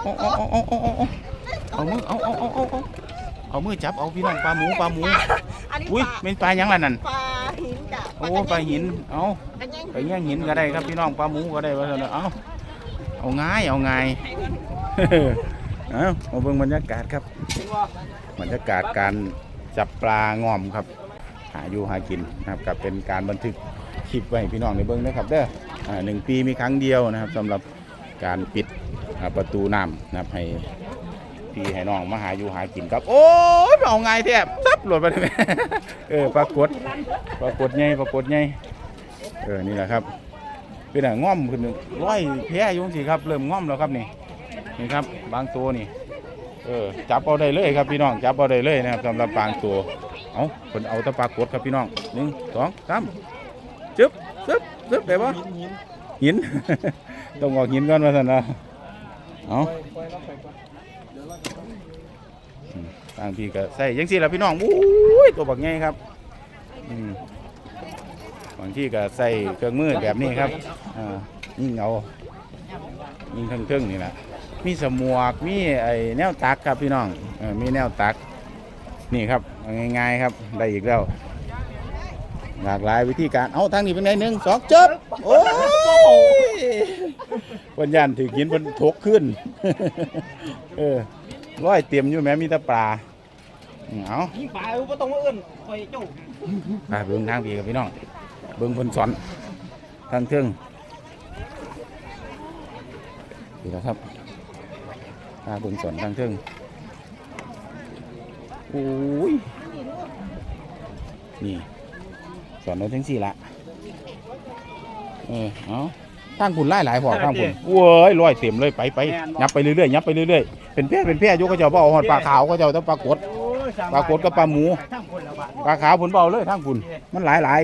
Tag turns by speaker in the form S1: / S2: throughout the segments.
S1: เอาเอาเอาเอาเอาเอาเอามือเอาเอาเอาเอาเอาเอามือจับเอาพี่น้องปลาหมูปลาหมู
S2: อันนี้
S1: อุ้ย
S2: ปลา
S1: เป็นปลาหยังล่ะนั่น
S2: ปลาหินจ้ะ
S1: โอ้ปลาหินเอา
S2: ปลาแยง
S1: ไปแย่งหินก็ได้ครับพี่น้องปลาหมูก็ได้ว่าซั่นเนอะเอาเอาง่ายเอาง่าย เอามาเบิ่งบรรยากาศครับบรรยากาศการจับปลางอมครับ หาอยู่หากินนะครับกับเป็นการบันทึกคลิปไว้ให้พี่น้องในเบิ้งนะครับเด้ออ่าหนึ่งปีมีครั้งเดียวนะครับสำหรับการปิด ประตูน้ำนะครับให้พี่ให้น้องมาหาอยู่หากินครับ โอ้ยเอาไงแทบซับหลดไปเลยเออปรากฏปรากฏไงปรากฏไงเออนี่แหละครับ เป็นอะง่อมขึ้นร้อยแพ้อยุ่งสิครับ เริ่มง่อมแล้วครับนี่นี่ครับ บางตัวนี่ เออจับเอาได้เลยครับพี่น้องจับเอาได้เลยนะครับสำหรับบางตัวเอาคนเอาตะปลากดครับพี่น้องหนึ่งสองสามจึ๊บจึ๊บจึ๊บได้ปะหิน ต้องออกหินก่อนมาสันนะ เอาอืมทางพี่ก็ใส่ยังสิละพี่น้องอุ้ยตัวบักใหญ่ครับบางที่ก็ใส่เครื่องมือแบบนี้ครับอ่ายิ่งเอายิงเครื่องนี่แหละมีสมวกมีไอ้แนวตักครับพี่น้องอมีแนวตักนี่ครับง่ายๆครับได้อีกแล้วหลากหลายวิธีการ เอาทางนี้เป็นไงหนึ่งสองจบโอ้ย วันยันถือกินบนทกขึ้น เออร้อยเตรียมอยู่แม้มีแต่ปลาอืมเอา
S3: ยิงปลาอยู่บ่ต้องมาเอื้นคอยเจ้า
S1: ไปเบิ้งทางพี่กับพี่น้อง เบิ้งบนสอนทางเครื่องดีแล้วครับพาเบิ้งสอนทางเครื่องโอ้ยนี่สอนได้ทั้งสี่ละเออเอา ทางคุณไล่หลายพอทางคุณเว้ยลอยเต็มเลยไปไปยับไปเรื่อยๆยับไปเรื่อยๆเป็นแพร่เป็นแพร่ยกกระเจ้าเบาหอดปลาขาวก็เจ้าต้องปลากด
S3: โอ้ยสม
S1: ปลากดกับปลาหมู
S3: ทั้งคนละบาท
S1: ปลาขาวผลเบาเลยทางคุณมันหลายหลาย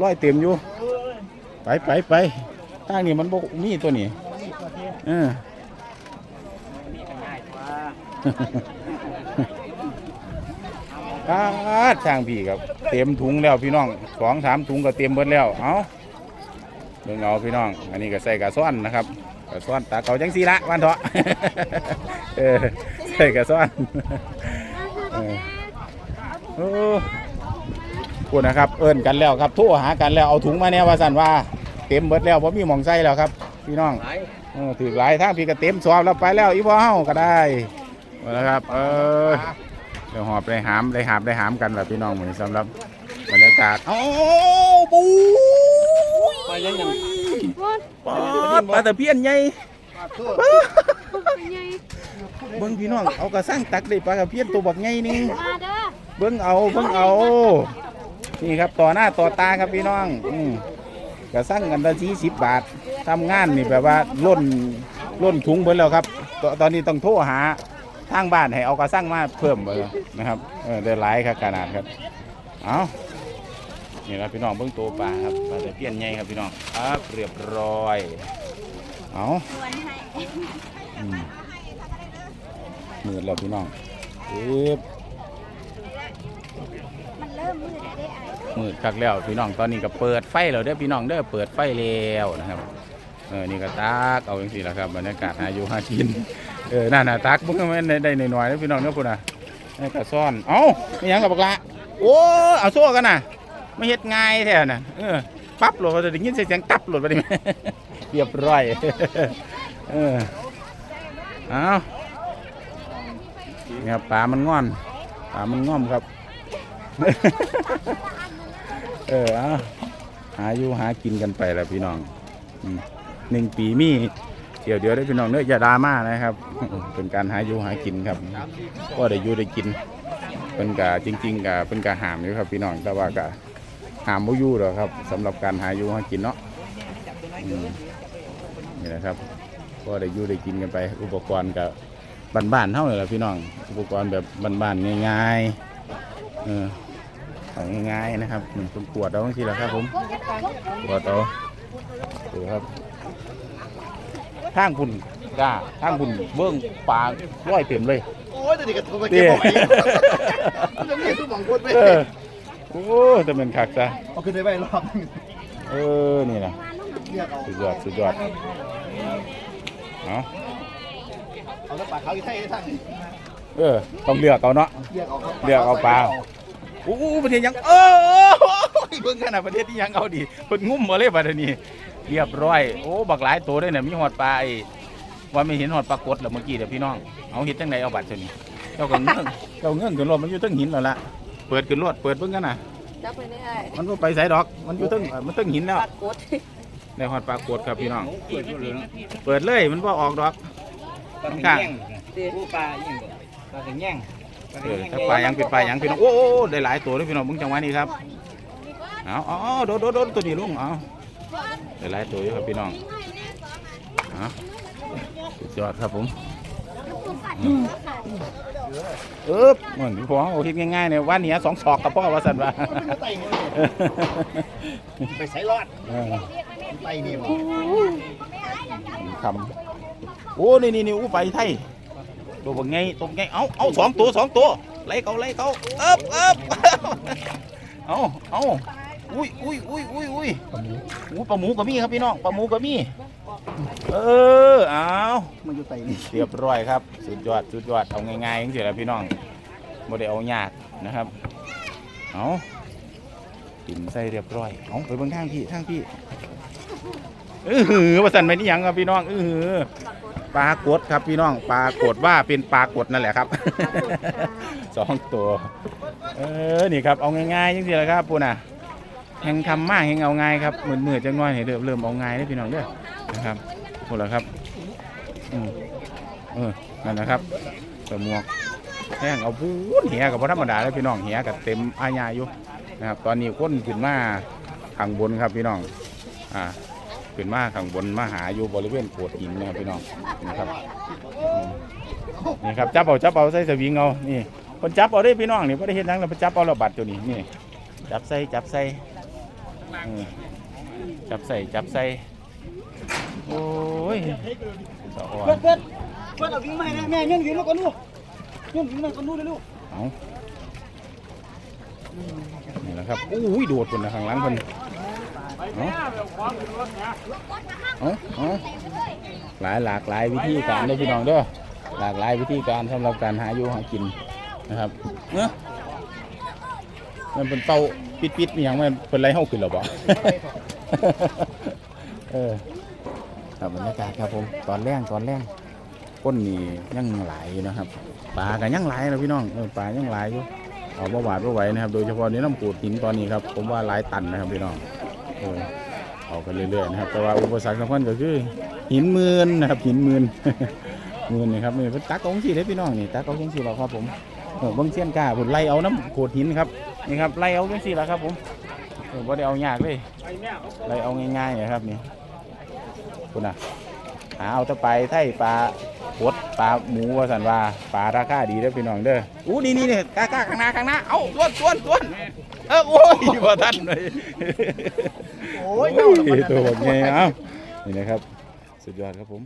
S1: ลอยเต็มอยู่ ไปไปไปทางนี้มันบกมีตัวนี้เออ
S3: นี่ก็ง่ายกว่า
S1: ปาดทางพี่ครับ เต็มถุงแล้วพี่น้องสองสามถุงก็เต็มเบิดแล้ว เอา เบิ่งเอาพี่น้อง อันนี้ก็ใส่กระซ้อนนะครับกระซ้อนตาเขาจังสีละวันเถาะเออใส่กระซ้อนเออโอ้พูดนะครับ เอิ้นกันแล้วครับโทั่วหากันแล้วเอาถุงมาเนี่ยว่าสันว่าเต็มเบิดแล้วผมมีหมองใส่แล้วครับ พี่น้อง
S3: หลาย
S1: เออถือหลายทางพี่ก็เต็มสอบแล้วไปแล้วอีพ่อเฮาก็ได้เอาละครับ เออเดี๋ยวหอบได้หามได้หาบได้หามกันแบบพี่น้องเหมือนสำหรับบรรยากาศโอ้ปู
S3: ไป ยังยัง
S1: ปลาปลาตะเพียนใหญ่
S4: ใหญ่
S1: เบิ้งพี่น้องเอากระสังตักได้ปลาตะเพียนตัวบักใหญ่หนึง
S4: มาเด้อ
S1: เบิ้งเอาเบิ้งเอา นี่ครับต่อหน้าต่อตาครับพี่น้องอืมกระสังกันละทีสิบบาททำงานนี่แบบว่าล้นล้นถุงเบิดแล้วครับตตอนนี้ต้องโทรหาทางบ้านให้เอากระสังมาเพิ่มไปนะครับเออได้หลายครับขนาดครับ เอา นี่ครับพี่น้องเบิ้งตัวปลาครับปลาตะเพียนใหญ่ครับพี่น้องครับเรียบร้อย เอา
S2: วนให้
S1: อืมมืดแล้วพี่น้องปึ๊บ
S2: มันเริ่มมืดแล้วได้ไอ้
S1: มืดคักแล้วพี่น้องตอนนี้ก็เปิดไฟแล้วเด้อพี่น้องเด้อเปิดไฟแล้วนะครับเออนี่ก็ตากเอาอย่างสี่ละครับบรรยากาศหาอยู่หากินเออน่าน่ะตักบุ้งก็ไม่ได้ได้หน่อยๆนะพี่น้องเด้อคุณน่ะนี่ก็ซ่อนเอ้าไม่หยังกับบักละโอ้เอาโซ่กันน่ะ ไม่เฮ็ดง่ายแท้น่ะเออปั๊บโหลดมาจะได้ยินเสียงตับโหลดไปดิเรียบร้อยเออเอาเนี่ยปลามันงอนปลามันง่อมครับ เออเอาหาอยู่หากินกันไปแหละพี่น้องหนึ่งปีมีเดี๋ยวเดี๋ยวได้พี่น้องเนื้ออย่าดราม่านะครับ เป็นการหาอยู่หากินครับก็ได้อยู่ได้กินเป็นกะจริง ๆกะเป็นกะหามอยู่ครับพี่น้องแต่ว่ากะ หามบ่อยู่หรอกครับสำหรับการหาอยู่หากินเนาะอืมนี่แหละครับก็ได้อยู่ได้กินกันไป อุปกรณ์กับบ้านๆเท่าเลยละพี่น้อง อุปกรณ์แบบบ้านๆง่ายๆเออเอาง่ายๆนะครับอืมเป็นปวดเอาบางทีแหละครับ ผมปวดเอาดูครับทางคุณจ้าทางคุณเบื้องปลาร้อยเต็มเลย
S3: โอ้ยแต่นี่ก็โทรมาเก็บเอาไว้จะมีทุกหวังคนไป
S1: เออ โอ้จะเป็นคักจ้ะ
S3: เอาขึ้นไปไว้รอบนึง
S1: เออ นี่นะ
S3: เรียกเอา
S1: สุดยอดสุดยอดเอา
S3: เอาแล้วปลาเขาอีกให้ท่าน
S1: เออ ต้องเลือกเอาเนาะ
S3: เรียกเอาครับ
S1: เรียกเอาปลาอู้ประเทศยัง เออเบิ่งขนาดประเทศที่ยังเอาดีเพิ่นงุ้มมาเลยบัดนี้เรียบร้อย โอ้ บักหลายตัวด้วยเนี่ยมีหอดปลาไอ้ว่าไม่เห็นหอดปลากดแล้วเมื่อกี้เด้อพี่น้อง เอาเฮ็ดจังไดเอาบัตรเท่านี้เจ้าก็เงื่อนเจ้าเงื่อนขึ้นรถมันอยู่เทั้งหินแล้วล่ะ เปิดขึ้นรถเปิดเบิ่งกันน่ะ
S2: จับไปได้ไอ้
S1: มันบ่ไปไสดอก มันอยู่เทั้งเอ่อมันเทั้งหินแล้ว
S2: ปรากฏ
S1: ได้หอดปลากดครับพี่น้องเปิดเลยมันบ่ออกดอก
S4: ปลาแง่งผู้ปลาอย่างเดียวปลาแง่ง
S1: เออถ้าปลายังเป็นปลายังพี่น้อง โอ้โอ้โอ้ได้หลายตัวเลยพี่น้องมึงจังหวะนี้ครับ เอาเอาเอาโดดโดดโดดตัวนี้ลุงเอาได้หลายตัวอยู่ครับพี่น้องเอาสุดยอดครับผม เออเหมือนพอเอาคิดง่ายๆเนี่ยวันนี้สองศอกกับพ่อว่าสันว่า
S3: ไปใส่รอด
S1: เออ
S3: ไต่นี่บ่
S1: คำโอ้นี่นี่นี่อู้ไปไทยตัวบังไงตัวบักไงเอาเอาสองตัวสองตัวไล่เขาไล่เขาเอิบเอิบเอาเอาอุ้ยอุ้ยอุ้ยอุ้ยอุ้ยอู้ปลาหมูก็มีครับพี่น้องปลาหมูก็มี เออเอา
S3: มันอยู่ไต่นี่
S1: เรียบร้อยครับสุดยอดสุดยอดเอาง่ายๆจริงๆแหละพี่น้องบ่ได้เอายากนะครับเอากินใส่เรียบร้อยเอาไปเบิ่งทางพี่ทางพี่เออหือว่าสั่นไปนี่ยังครับพี่น้องเออปลากดครับพี่น้องปลากดว่าเป็นปลากดนั่นแหละครับสองตัวเออนี่ครับเอาง่ายๆจริงๆแหละครับปูน่ะแห่งคำมากแห่งเอาง่ายครับมือมือจังน้อยให้เริ่มเริ่มเอาง่ายได้พี่น้องเด้อ นะครับพูดแล้วครับอืมเออนั่นนะครับสมวกแห้งเอาพูดเหียกับพระธรรมดาเลยพี่น้องเหียกับเต็มอาญาอยู่นะครับ ตอนนี้ก้นขึ้นมาข้างบนครับพี่น้องอ่าขึ้นมาข้างบนมาหาอยู่บริเวณโขดหินนะครับพี่น้องนะครับนี่ครับจับเอาจับเอาใส่สวิงเอานี่คนจับเอาได้พี่น้องนี่ไ่ได้เห็นหยังเราไปจับเอาเราบัตรตัวนี้นี่จับใส่จับใส่จับใส่จับใส่ โอ้ยสะอ่อน
S4: เพื่อนเพื่อนเพื่อนเอาวิ่งมาให้แม่เงี้ยวิ่งลูกกันลูกเงี้ยวิ่งมากันลูกเลยลูก
S1: เอานี่แหละครับอุ้ยโดดคนนะข้างหลังคนเอาเอาเอาหลายหลากหลายวิธีการเลยพี่น้องเด้อหลากหลายวิธีการสำหรับการหาอยู่หากินนะครับเนาะมันเป็นเตาปิดปิดๆมีอย่างมันเป็นไรเฮาขึ้นหรอบ่ เออครับบรรยากาศครับผมตอนแรกตอนแรกก้นนี่ยังหลายอยู่นะครับปลากันยังหลายนะพี่น้องเออปลายังหลายอยู่เอาบ่หวาดบ่ไหวนะครับโดยเฉพาะในน้ำปูดหินตอนนี้ครับผมว่าหลายตันนะครับพี่น้องเออเอากันเรื่อยๆนะครับ แต่ว่าอุปสรรคสำคัญก็คือ หินมืนนะครับหินมืนมืนนี่ครับนี่เป็นตักอาสิเด้อพี่น้องนี่ตักองซี่แล้วครับผมเออบิ่งเสี้ยนกาผมไล่เอาน้ำโขดหินครับนี่ครับไล่เอาจังซี่แล้วครับผมเออบ่ได้เอายากเลยไล่เอาง่ายๆนะครับนี่ คุณน่ะหาเอาแตะไปไทยปลาปดปลาหมูว่าสันว่าปลาราคาดีเด้อพี่น้องเด้ออู้นี่นี่นี่กล้ากล้าข้างหน้าข้างหน้าเอ้าต้วนต้วนต้วนเออโอ้ยบ่ทันเลย
S3: โอ้ย
S1: โอ้ยตัวแบบไงเอ้านี่นะครับ สุดยอดครับผม